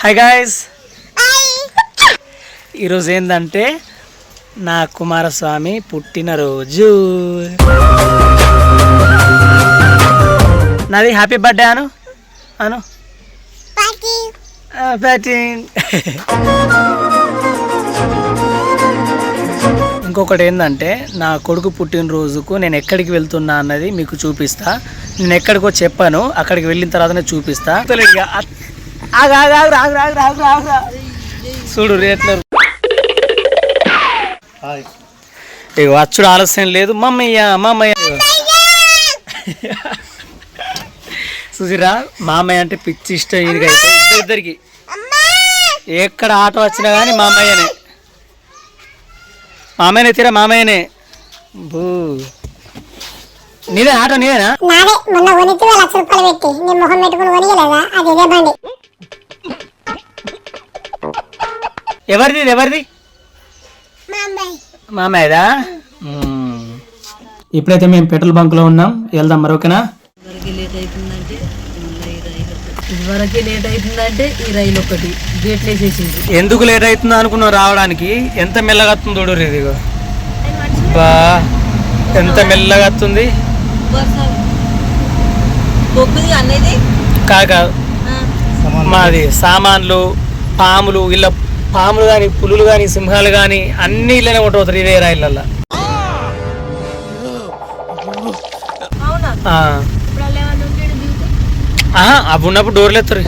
Hi guys ఈరోజు ఏంటంటే నా కుమారస్వామి పుట్టినరోజు నాది హ్యాపీ బర్త్డే అను. అను. ఇంకొకటి ఏంటంటే నా కొడుకు పుట్టినరోజుకు నేను ఎక్కడికి వెళ్తున్నా అన్నది మీకు చూపిస్తా. నేను ఎక్కడికో చెప్పాను అక్కడికి వెళ్ళిన తర్వాతనే చూపిస్తా. ఆగు, ఆగు, ఆగు. చూడు రేట్ల. ఇక వచ్చుడు ఆలస్యం లేదు. మమ్మయ్య మామయ్య. చూసిరా మామయ్య అంటే పిచ్చి ఇష్టం ఇదిగైతే ఇద్దరు ఇద్దరికి ఎక్కడ ఆటో వచ్చినా కానీ మామయ్యనే. మామయ్యనే తీరా మామయ్యనే. బూ. నీదే ఆటో నీదేనా? నాదే. మొన్న కొనితే లక్ష రూపాయలు పెట్టి నీ మొహం పెట్టుకుని కొనియలేదా అది ఇదే బండి. ఎవరిది ఇది ఎవరిది మామయ్యదా? మ్మ్. ఇప్పుడైతే మేము పెట్రోల్ బంక్లో ఉన్నాం. వెళ్దాం మరి ఓకేనా? ఇదివరకే లేట్ అవుతుందంటే మళ్ళీ ఈ రైలు ఒకటి. ఇదివరకే లేట్ అవుతుందంటే ఈ రైలు ఒకటి. గేట్లు వేసేసింది ఎందుకు లేట్ అవుతుందో అనుకున్నావు రావడానికి. ఎంత మెల్లగా వస్తుంది చూడు ఇదిగో. బా ఎంత మెల్లగా వస్తుంది. అనేది కాక మాది సామాన్లు పాములు ఇలా పాములు కానీ పులులు కానీ సింహాలు కానీ అన్ని ఇళ్ళనే ఉండిపోతారు ఇదే. ఆహా, అవి ఉన్నప్పుడు డోర్లు ఎత్తారు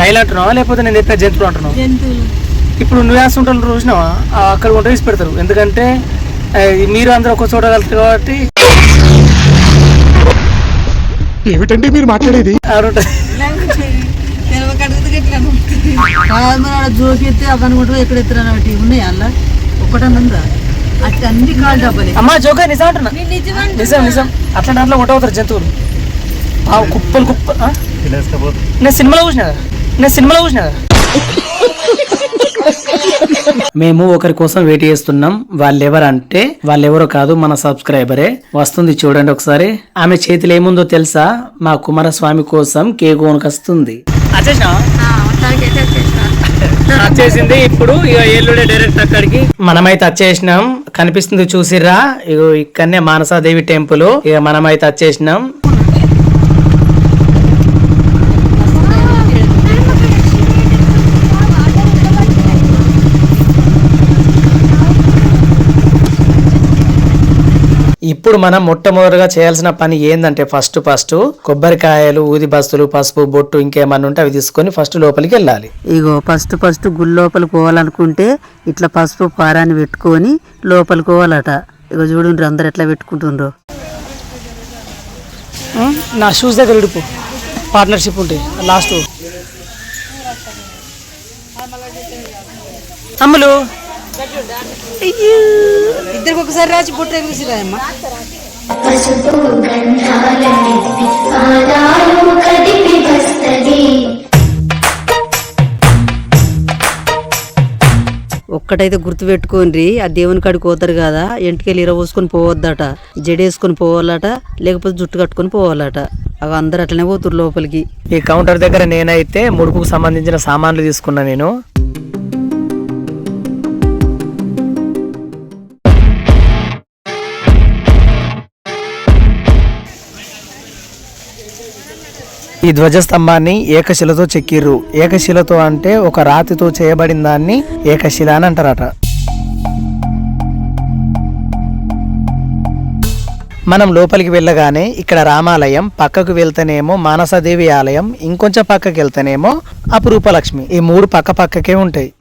రైలు అంటున్నావా? లేకపోతే నేను చెప్పిన జంతువులు అంటున్నావు? ఇప్పుడు నువ్వు వేస్తుంటాను చూసినావా? అక్కడ ఉంటే తీసి పెడతారు. ఎందుకంటే మీరు అందరూ ఒక చోట కలుగుతారు కాబట్టి ఏమిటండి మీరు మాట్లాడేది ఆడ ఉంటుంది. జోకి ఎత్తే అవి అనుకుంటూ ఎక్కడ ఉన్నాయా అలా అన్ని డబ్బలే అమ్మా జోక నిజం అంటున్నా నిజం నిజం అట్లా దాంట్లో కొట్టవుతారు జంతువులు ఆ, కుప్పలు కుప్ప? నేను సినిమాలో చూసిన కదా. నేను సినిమాలో చూసిన కదా. మేము ఒకరి కోసం వెయిట్ చేస్తున్నాం. వాళ్ళెవరంటే వాళ్ళెవరో కాదు మన సబ్స్క్రైబరే. వస్తుంది చూడండి ఒకసారి. ఆమె చేతిలో ఏముందో తెలుసా? మా కుమారస్వామి కోసం కేక్ వస్తుంది వచ్చేసింది ఇప్పుడు ఇక ఎల్లుడే డైరెక్ట్ అక్కడికి. మనమైతే వచ్చేసినాం కనిపిస్తుంది చూసిర్రా. ఇగో ఇక్కడనే మానసాదేవి టెంపుల్. ఇక మనమైతే వచ్చేసినాం ఇప్పుడు మనం మొట్టమొదటిగా చేయాల్సిన పని ఏందంటే ఫస్ట్ ఫస్ట్ కొబ్బరికాయలు ఊది బస్తులు పసుపు బొట్టు ఇంకేమన్నా ఉంటే అవి తీసుకొని ఫస్ట్ లోపలికి వెళ్ళాలి. ఇగో ఫస్ట్ ఫస్ట్ గుడి లోపలికి పోవాలనుకుంటే ఇట్లా పసుపు పారాన్ని పెట్టుకొని లోపలికి పోవాలట. ఇగో చూడండి అందరు ఎట్లా పెట్టుకుంటుండ్రో. నా షూస్ దగ్గర ఇడుపు. పార్ట్నర్షిప్ ఉంటాయి లాస్ట్. అమ్ములు. ఇద్దరికి ఒకసారి రాసి బొట్టు చూసిరాయమ్మా ఒక్కటైతే గుర్తు పెట్టుకోండి ఆ దేవుని కాడికి పోతారు కదా ఎంటికెళ్ళి ఇర పోసుకొని పోవద్దట జడేసుకొని పోవాలట లేకపోతే జుట్టు కట్టుకొని పోవాలట. అవి అందరు అట్లనే పోతురు లోపలికి. ఈ కౌంటర్ దగ్గర నేనైతే ముడుపుకు సంబంధించిన సామాన్లు తీసుకున్నా నేను. ఈ ధ్వజస్తంభాన్ని ఏకశిలతో చెక్కిర్రు. ఏకశిలతో అంటే ఒక రాతితో చేయబడిన దాన్ని ఏకశిల అని అంటారట. మనం లోపలికి వెళ్ళగానే ఇక్కడ రామాలయం పక్కకు వెళ్తేనేమో మానసదేవి ఆలయం ఇంకొంచెం పక్కకి వెళ్తేనేమో అపురూపలక్ష్మి. ఈ మూడు పక్క పక్కకే ఉంటాయి.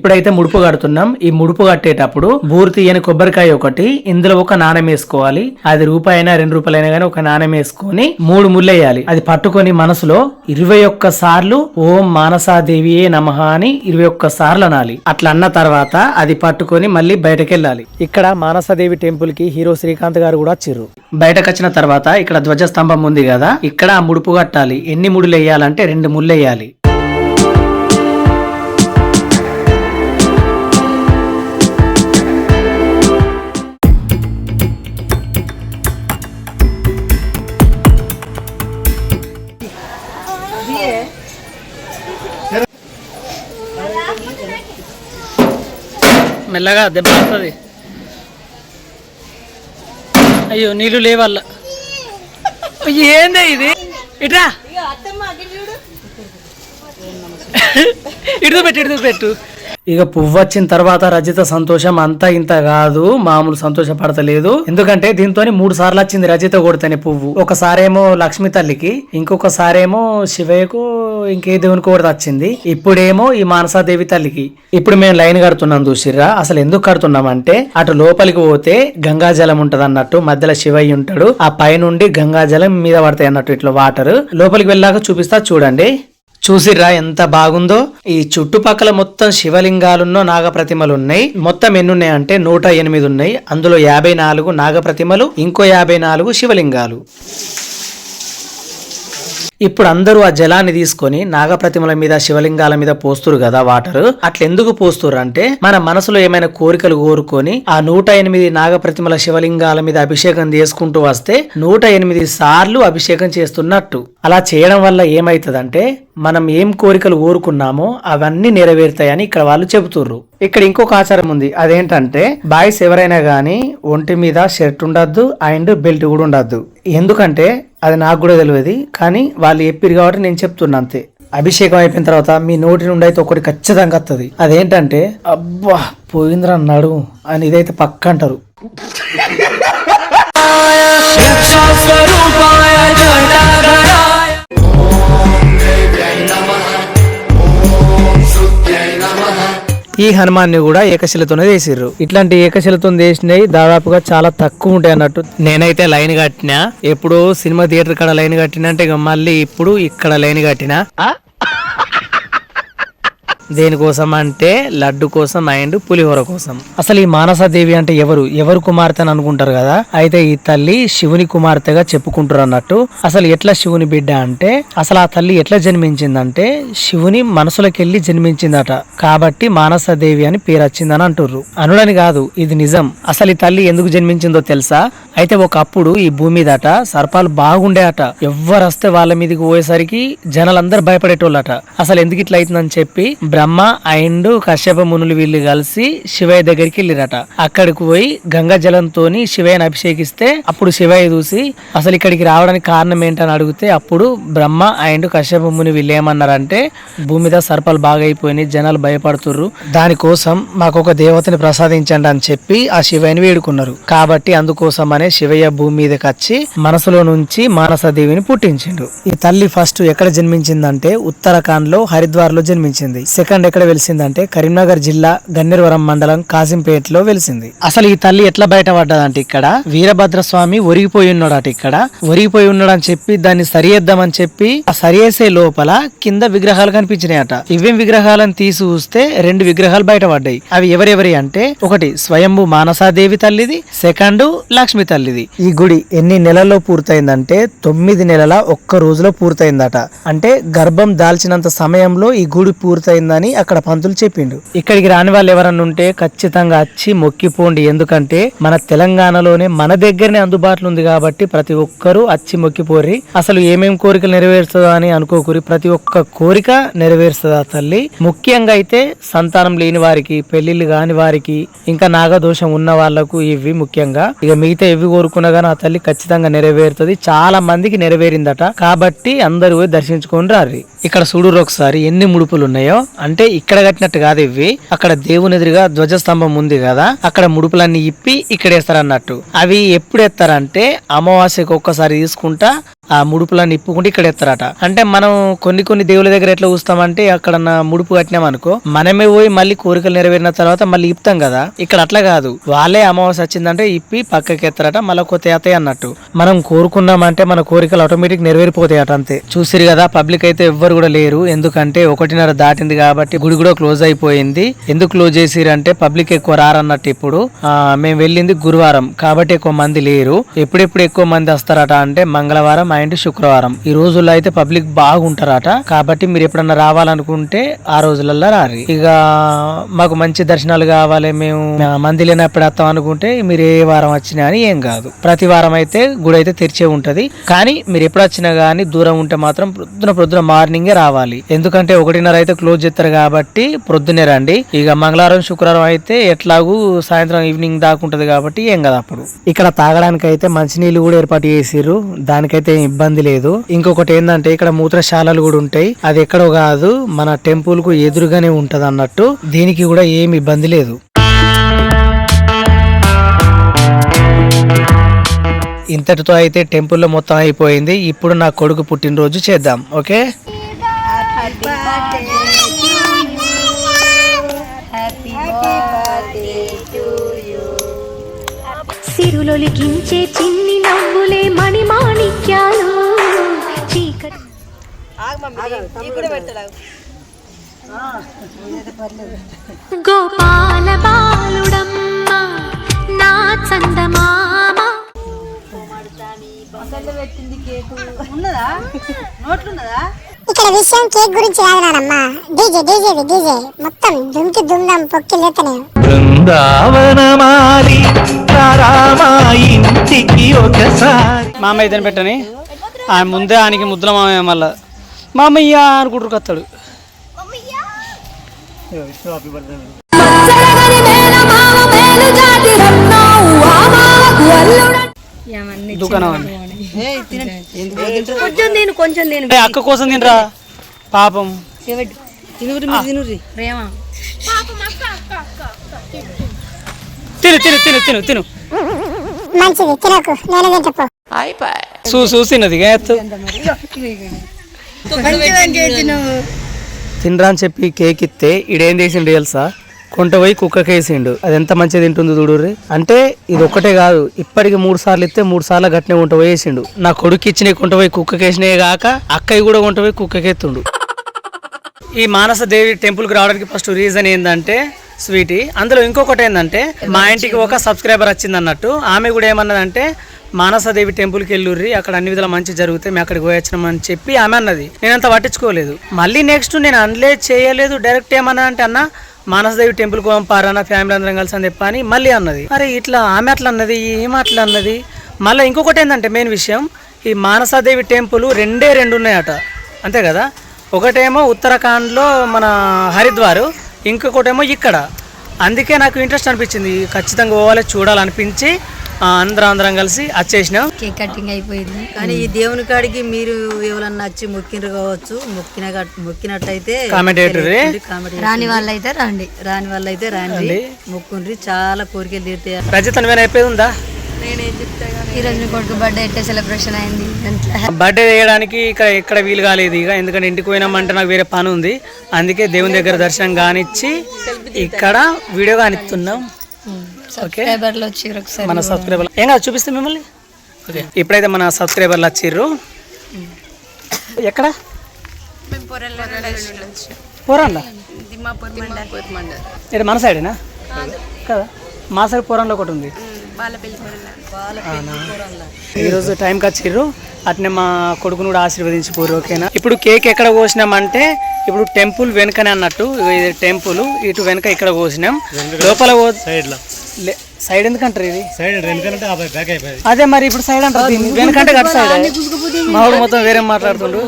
ఇప్పుడైతే ముడుపు కడుతున్నాం. ఈ ముడుపు కట్టేటప్పుడు బూరు తీయని కొబ్బరికాయ ఒకటి ఇందులో ఒక నాణెం వేసుకోవాలి. అది రూపాయి అయినా రెండు రూపాయలైనా కానీ ఒక నాణెం వేసుకొని మూడు ముళ్ళు వేయాలి అది పట్టుకొని మనసులో ఇరవై ఒక్క సార్లు ఓం మానసాదేవియే నమః అని ఇరవై ఒక్క సార్లు అనాలి. అట్లా అన్న తర్వాత అది పట్టుకొని మళ్ళీ బయటకు వెళ్ళాలి ఇక్కడ మానసాదేవి టెంపుల్కి హీరో శ్రీకాంత్ గారు కూడా వచ్చిర్రు బయటకు వచ్చిన తర్వాత ఇక్కడ ధ్వజస్తంభం ఉంది కదా ఇక్కడ ఆ ముడుపు కట్టాలి. ఎన్ని ముడులు వేయాలంటే రెండు ముళ్ళు వేయాలి మెల్లగా దెబ్బ వస్తుంది అయ్యో నీళ్ళు లేవల్ల. ఏందే ఇది? ఇట్రా. ఇడుదు పెట్టు ఇడుదు పెట్టు. ఇక పువ్వు వచ్చిన తర్వాత రజిత సంతోషం అంతా ఇంత కాదు. మామూలు సంతోషపడతలేదు. ఎందుకంటే దీంతో మూడు సార్లు వచ్చింది రజిత కొడితేనే పువ్వు. ఒకసారేమో లక్ష్మి తల్లికి ఇంకొకసారేమో శివయ్యకు ఇంకే దేవునికి కూడా వచ్చింది. ఇప్పుడేమో ఈ మానసాదేవి తల్లికి. ఇప్పుడు మేము లైన్ కడుతున్నాం చూసిర్రా. అసలు ఎందుకు కడుతున్నాం అంటే అటు లోపలికి పోతే గంగాజలం ఉంటది అన్నట్టు మధ్యలో శివయ్య ఉంటాడు. ఆ పైనుండి గంగాజలం మీద పడతాయి అన్నట్టు ఇట్లా వాటర్. లోపలికి వెళ్ళాక చూపిస్తా చూడండి. చూసిర్రా ఎంత బాగుందో? ఈ చుట్టుపక్కల మొత్తం శివలింగాలున్నో నాగప్రతిమలు ఉన్నాయి మొత్తం ఎన్ని ఉన్నాయి అంటే నూట ఎనిమిది ఉన్నాయి. అందులో యాభై నాలుగు నాగప్రతిమలు ఇంకో యాభై నాలుగు శివలింగాలు. ఇప్పుడు అందరూ ఆ జలాన్ని తీసుకొని నాగప్రతిమల మీద శివలింగాల మీద పోస్తురు కదా వాటర్. అట్లా ఎందుకు పోస్తురు అంటే మన మనసులో ఏమైనా కోరికలు కోరుకొని ఆ నూట ఎనిమిది నాగప్రతిమల శివలింగాల మీద అభిషేకం చేసుకుంటూ వస్తే నూట ఎనిమిది సార్లు అభిషేకం చేస్తున్నట్టు. అలా చేయడం వల్ల ఏమవుతుందంటే మనం ఏం కోరికలు కోరుకున్నామో అవన్నీ నెరవేరుతాయని ఇక్కడ వాళ్ళు చెబుతుర్రు. ఇక్కడ ఇంకొక ఆచారం ఉంది. అదేంటంటే బాయ్స్ ఎవరైనా కానీ ఒంటి మీద షర్ట్ ఉండద్దు అండ్ బెల్ట్ కూడా ఉండద్దు. ఎందుకంటే అది నాకు కూడా తెలియదు కానీ వాళ్ళు చెప్పిరు కాబట్టి నేను చెప్తున్నా అంతే. అభిషేకం అయిపోయిన తర్వాత మీ నోటి నుండి అయితే ఒకటి ఖచ్చితంగా వస్తుంది అదేంటంటే అబ్బా పోయిందిరా నడు అని ఇదైతే పక్క అంటారు హనుమాన్ని కూడా ఏకశిలతోనే చేసిర్రు ఇట్లాంటి ఏకశిలతో చేసినవి దాదాపుగా చాలా తక్కువ ఉంటాయి అన్నట్టు. నేనైతే లైన్ కట్టినా ఎప్పుడు సినిమా థియేటర్ కాడ లైన్ కట్టినా అంటే ఇక మళ్ళీ ఇప్పుడు ఇక్కడ లైన్ కట్టినా. దేనికోసం అంటే లడ్డు కోసం అండ్ పులిహోర కోసం. అసలు ఈ మానసాదేవి అంటే ఎవరు? ఎవరు కుమార్తె అని అనుకుంటారు కదా? అయితే ఈ తల్లి శివుని కుమార్తెగా చెప్పుకుంటారు అన్నట్టు అసలు ఎట్లా శివుని బిడ్డ అంటే అసలు ఆ తల్లి ఎట్లా జన్మించిందంటే శివుని మనసులకెళ్ళి జన్మించిందట. కాబట్టి మానసాదేవి అని పేరు వచ్చిందని అంటుర్రు. అనుడని కాదు ఇది నిజం. అసలు ఈ తల్లి ఎందుకు జన్మించిందో తెలుసా? అయితే ఒకప్పుడు ఈ భూమి మీదట సర్పాలు బాగుండేట ఎవ్వరు వస్తే వాళ్ళ మీదకి పోయేసరికి జనాలందరూ భయపడేటోళ్ళట. అసలు ఎందుకు ఇట్లా అవుతుందని చెప్పి బ్రహ్మ అండ్ కశ్యప మునులు వీళ్ళు కలిసి శివయ్య దగ్గరికి వెళ్ళిరట. అక్కడికి పోయి గంగా జలంతో శివయ్యని అభిషేకిస్తే అప్పుడు శివయ్య చూసి అసలు ఇక్కడికి రావడానికి కారణం ఏంటని అడిగితే అప్పుడు బ్రహ్మ అండ్ కశ్యప ముని వీళ్ళు ఏమన్నారంటే భూమి మీద సర్పాలు బాగా అయిపోయినాయి జనాలు భయపడుతుర్రు. దానికోసం మాకు ఒక దేవతని ప్రసాదించండి అని చెప్పి ఆ శివయ్యని వేడుకున్నారు. కాబట్టి అందుకోసం అనే శివయ్య భూమి మీదకి వచ్చి మనసులో నుంచి మానసదేవిని పుట్టించిండు. ఈ తల్లి ఫస్ట్ ఎక్కడ జన్మించిందంటే ఉత్తరాఖండ్లో హరిద్వార్లో జన్మించింది. సెకండ్ ఎక్కడ వెలిసిందంటే కరీంనగర్ జిల్లా గన్నేరవరం మండలం కాసింపేటలో వెలిసింది. అసలు ఈ తల్లి ఎట్లా బయటపడ్డదంటే ఇక్కడ? వీరభద్ర స్వామి ఒరిగిపోయి ఉన్నాడట ఇక్కడ. ఒరిగిపోయి ఉన్నాడు అని చెప్పి దాన్ని సరిచేద్దామని చెప్పి ఆ సరిచేసే లోపల కింద విగ్రహాలు కనిపించినాయట. ఇవేం విగ్రహాలను తీసి చూస్తే రెండు విగ్రహాలు బయటపడ్డాయి. అవి ఎవరెవరి అంటే ఒకటి స్వయంభు మానసాదేవి తల్లిది సెకండ్ లక్ష్మి తల్లిది. ఈ గుడి ఎన్ని నెలల్లో పూర్తయిందంటే తొమ్మిది నెలల ఒక్క రోజులో పూర్తయిందట. అంటే గర్భం దాల్చినంత సమయంలో ఈ గుడి పూర్తయిందని అని అక్కడ పంతులు చెప్పిండు. ఇక్కడికి రాని వాళ్ళు ఎవరన్నా ఉంటే ఖచ్చితంగా వచ్చి మొక్కిపోండి. ఎందుకంటే మన తెలంగాణలోనే మన దగ్గరనే అందుబాటులో ఉంది కాబట్టి ప్రతి ఒక్కరూ వచ్చి మొక్కిపోర్రి. అసలు ఏమేం కోరికలు నెరవేరుస్తుందో అని అనుకోకూరి. ప్రతి ఒక్క కోరిక నెరవేరుస్తుంది తల్లి? ముఖ్యంగా అయితే సంతానం లేని వారికి పెళ్ళిళ్ళు కాని వారికి ఇంకా నాగదోషం ఉన్న వాళ్ళకు ఇవి ముఖ్యంగా. ఇక మిగతా ఇవి కోరుకున్నా కానీ ఆ తల్లి ఖచ్చితంగా నెరవేరుతుంది. చాలా మందికి నెరవేరిందట. కాబట్టి అందరూ పోయి దర్శించుకొని రారి ఇక్కడ చూడురు ఒకసారి ఎన్ని ముడుపులు ఉన్నాయో అంటే ఇక్కడ కట్టినట్టు కాదు ఇవి అక్కడ దేవుని ఎదురుగా ధ్వజస్తంభం ఉంది కదా అక్కడ ముడుపులన్నీ ఇప్పి ఇక్కడ వేస్తారన్నట్టు అవి ఎప్పుడు ఎత్తారంటే అమావాస్యకు ఒక్కసారి తీసుకుంటా ఆ ముడుపులను ఇప్పుకుంటే ఇక్కడ ఎత్తారట. అంటే మనం కొన్ని కొన్ని దేవుల దగ్గర ఎట్లా చూస్తామంటే అక్కడ ముడుపు కట్టినాం అనుకో మనమే పోయి మళ్ళీ కోరికలు నెరవేరిన తర్వాత మళ్ళీ ఇప్తాం కదా. ఇక్కడ అట్లా కాదు. వాళ్ళే అమావాస్య వచ్చిందంటే ఇప్పి పక్కకి ఎత్తారట మళ్ళీ కొత్త ఎత్తాయి అన్నట్టు. మనం కోరుకున్నామంటే మన కోరికలు ఆటోమేటిక్ నెరవేరిపోతాయి అట అంతే. చూసిరు కదా పబ్లిక్ అయితే ఎవ్వరు కూడా లేరు. ఎందుకంటే ఒకటిన్నర దాటింది కాబట్టి గుడి కూడా క్లోజ్ అయిపోయింది. ఎందుకు క్లోజ్ చేసిరంటే పబ్లిక్ ఎక్కువ రారన్నట్టు ఇప్పుడు. మేము వెళ్ళింది గురువారం. కాబట్టి ఎక్కువ మంది లేరు. ఎప్పుడెప్పుడు ఎక్కువ మంది వస్తారట అంటే మంగళవారం అండ్ శుక్రవారం. ఈ రోజుల్లో అయితే పబ్లిక్ బాగుంటారట. కాబట్టి మీరు ఎప్పుడన్నా రావాలనుకుంటే ఆ రోజులలో రారి. ఇక మాకు మంచి దర్శనాలు కావాలి మేము మంది లేనప్పుడు వస్తాం అనుకుంటే మీరు ఏ వారం వచ్చినా అని ఏం కాదు. ప్రతి వారం అయితే గుడి అయితే తెరిచే ఉంటది. కానీ మీరు ఎప్పుడు వచ్చినా గానీ దూరం ఉంటే మాత్రం ప్రొద్దున ప్రొద్దున మార్నింగే రావాలి. ఎందుకంటే ఒకటిన్నర అయితే క్లోజ్ చేస్తారు కాబట్టి ప్రొద్దునే రండి. ఇక మంగళవారం శుక్రవారం అయితే ఎట్లాగూ సాయంత్రం ఈవినింగ్ దాకా ఉంటది కాబట్టి ఏం కదా అప్పుడు. ఇక్కడ తాగడానికి అయితే మంచినీళ్ళు కూడా ఏర్పాటు చేసిర్రు. దానికైతే ఏం ఇబ్బంది లేదు. ఇంకొకటి ఏంటంటే ఇక్కడ మూత్రశాలలు కూడా ఉంటాయి. అది ఎక్కడో కాదు మన టెంపుల్కు ఎదురుగానే ఉంటది అన్నట్టు. దీనికి కూడా ఏమి ఇబ్బంది లేదు. ఇంతటితో అయితే టెంపుల్లో మొత్తం అయిపోయింది. ఇప్పుడు నా కొడుకు పుట్టినరోజు చేద్దాం. ఓకే? సిరులొలికించే చిన్ని నవ్వులే మణిమాణిక్యాలు. చీకటి గోపాల బాలుడమ్మ నా చందమామ. ఇక్కడ విషయం కేక్ గురించి కాదు నానమ్మ డీజే డీజేది డీజే. మొత్తం దుమ్కి దుమ్దాం పొక్కి లేతనే బృందావనమాలి. రామా ఇంటికి ఒకసారి. మామయ్య ఇదని పెట్టని. ఆయన ముందే ఆయనకి ముద్దుల మామయ్య మళ్ళా. మామయ్య అనుకుంటారు కత్తాడు దుకాణం కొంచెం తిను అక్క కోసం తినరా? పాపం. ప్రేమ. తిను తిను తిను తిను తిను. మంచిది తినకు. నేను తింటపో చూ చూసినది ఎత్తు. తినరా అని చెప్పి కేక్ ఇస్తే ఈడేం చేసిండు తెలుసా? కొంట పోయి కుక్కకి వేసిండు. అది ఎంత మంచిగా తింటుందో చూడుర్రి. అంటే ఇది ఒక్కటే కాదు ఇప్పటికి మూడు సార్లు ఇస్తే మూడు సార్లు గట్టినే కొంట పోయి వేసిండు. నా కొడుకు ఇచ్చిన కొంట పోయి కుక్కకి కాక అక్కయ్య కూడా కొంట పోయి కుక్కకి ఎత్తుండు. ఈ మానస దేవి టెంపుల్కి రావడానికి ఫస్ట్ రీజన్ ఏంటంటే స్వీటీ. అందులో ఇంకొకటి ఏంటంటే మా ఇంటికి ఒక సబ్స్క్రైబర్ వచ్చింది అన్నట్టు ఆమె కూడా ఏమన్నదంటే మానసదేవి టెంపుల్కి వెళ్ళుర్రి అక్కడ అన్ని విధాలు మంచి జరుగుతాయి మేము అక్కడికి పోయొచ్చినాం అని చెప్పి ఆమె అన్నది. నేనంత పట్టించుకోలేదు. మళ్ళీ నెక్స్ట్ నేను అందులో చేయలేదు డైరెక్ట్ ఏమన్నా అంటే అన్న మానసదేవి టెంపుల్కి పంపారన్న ఫ్యామిలీ అందరం కలిసి అని చెప్పి అని మళ్ళీ అన్నది. అరే ఇట్లా ఆమె అట్లా అన్నది ఏం అట్లా అన్నది? మళ్ళీ ఇంకొకటి ఏంటంటే మెయిన్ విషయం ఈ మానసాదేవి టెంపుల్ రెండే రెండు ఉన్నాయట అంతే కదా? ఒకటేమో ఉత్తరాఖండ్లో మన హరిద్వారు ఇంకొకటేమో ఇక్కడ. అందుకే నాకు ఇంట్రెస్ట్ అనిపించింది. ఖచ్చితంగా పోవాలి చూడాలనిపించి అందరం అందరం కలిసి వచ్చేసినాం. కేక్ కటింగ్ అయిపోయింది. కానీ ఈ దేవుని కాడికి మీరు ఎవరన్నా వచ్చి మొక్కినరు కావచ్చు. మొక్కిన మొక్కినట్టయితే రాని వాళ్ళు అయితే రండి. రాని వాళ్ళ అయితే రాండి. మొక్కుండ్రి. చాలా కోరికలు తీరుతాయి. రజిత అయిపోయి మీ కొడుకు బర్త్డే సెలబ్రేషన్ అయింది. బర్త్డే చేయడానికి ఇక్కడ ఎక్కడ వీలు కాలేదు ఇక. ఎందుకంటే ఇంటికి పోయినామంటే నాకు వేరే పని ఉంది. అందుకే దేవుని దగ్గర దర్శనం కానిచ్చి ఇక్కడ వీడియో కానిస్తున్నాం. ఓకే ఒకసారి. మన సబ్స్క్రైబర్ ఏం కాదు చూపిస్తే మిమ్మల్ని? ఓకే ఇప్పుడైతే మన సబ్స్క్రైబర్లు వచ్చిర్రు. ఎక్కడ? పోరాన్లా ఇక్కడ మన సైడేనా కదా. మా సైడ్ పోరాన్లో ఒకటి ఉంది. అవునా? ఈరోజు టైంకి వచ్చిర్రు అట్నే మా కొడుకును కూడా ఆశీర్వదించిపోరు ఓకేనా? ఇప్పుడు కేక్ ఎక్కడ కోసినామంటే ఇప్పుడు టెంపుల్ వెనుకనే అన్నట్టు ఇది టెంపుల్ ఇటు వెనుక ఇక్కడ కోసినాం. లోపల సైడ్ ఎందుకంటారు ఇది అదే మరి ఇప్పుడు సైడ్ అంటారు. వెనకంటే కట్ సైడ్ మొత్తం వేరే మాట్లాడుతుండు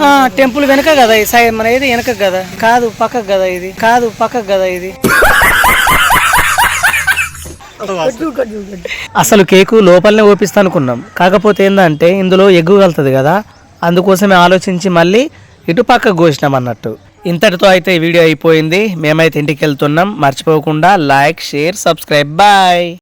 ఆ, టెంపుల్ వెనక కదా ఈ సైడ్ మన ఇది వెనక కదా కాదు పక్కకు కదా ఇది కాదు పక్కకు కదా ఇది అసలు కేకు లోపలనే ఓపిస్తా అనుకున్నాం కాకపోతే ఏంటంటే ఇందులో ఎగ్గు కలుతుంది కదా అందుకోసమే ఆలోచించి మళ్ళీ ఇటు పక్కకు కోసినాం అన్నట్టు. ఇంతటితో అయితే ఈ వీడియో అయిపోయింది. మేమైతే ఇంటికి వెళ్తున్నాం. మర్చిపోకుండా లైక్ షేర్ సబ్స్క్రైబ్. బాయ్.